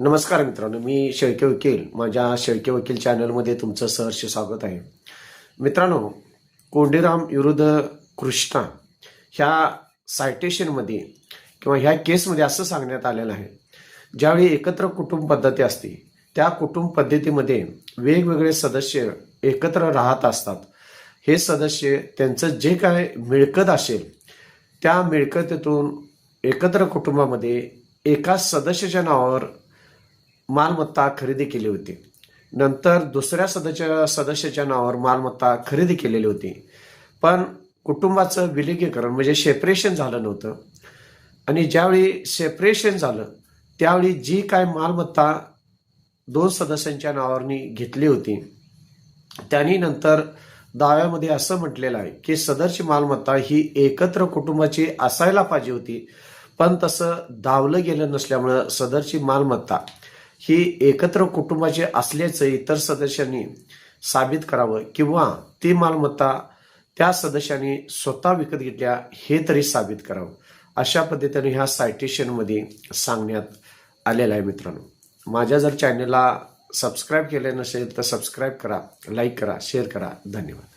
नमस्कार मित्रांनो मी शेळके वकील. माझ्या शेळके वकील चॅनलमध्ये तुमचं सहर्ष स्वागत आहे. मित्रांनो कोंडीराम विरुद्ध कृष्णा ह्या सायटेशनमध्ये किंवा ह्या केसमध्ये असं सांगण्यात आलेलं आहे. ज्यावेळी एकत्र कुटुंब पद्धती असते त्या कुटुंब पद्धतीमध्ये वेगवेगळे सदस्य एकत्र राहत असतात. हे सदस्य त्यांचं जे काय मिळकत असेल त्या मिळकतीतून एकत्र कुटुंबामध्ये एका सदस्याच्या नावावर मालमत्ता खरेदी केली होती. नंतर दुसऱ्या सदस्य सदस्याच्या नावावर मालमत्ता खरेदी केलेली होती. पण कुटुंबाचं विलगीकरण म्हणजे सेपरेशन झालं नव्हतं. आणि ज्यावेळी सेपरेशन झालं त्यावेळी जी काय मालमत्ता दोन सदस्यांच्या नावावरनी घेतली होती त्यांनी नंतर दाव्यामध्ये असं म्हटलेलं आहे की सदरची मालमत्ता ही एकत्र कुटुंबाची असायला पाहिजे होती. पण तसं दावलं गेलं नसल्यामुळं सदरची मालमत्ता ही एकत्र कुटुंबाची असल्याचं इतर सदस्यांनी साबित करावं किंवा ती मालमत्ता त्या सदस्यांनी स्वतः विकत घेतल्या हे तरी साबित करावं. अशा पद्धतीने ह्या सायटेशनमध्ये सांगण्यात आलेलं आहे मित्रांनो. माझ्या जर चॅनलला सबस्क्राईब केले नसेल तर सबस्क्राईब करा लाईक करा शेअर करा. धन्यवाद.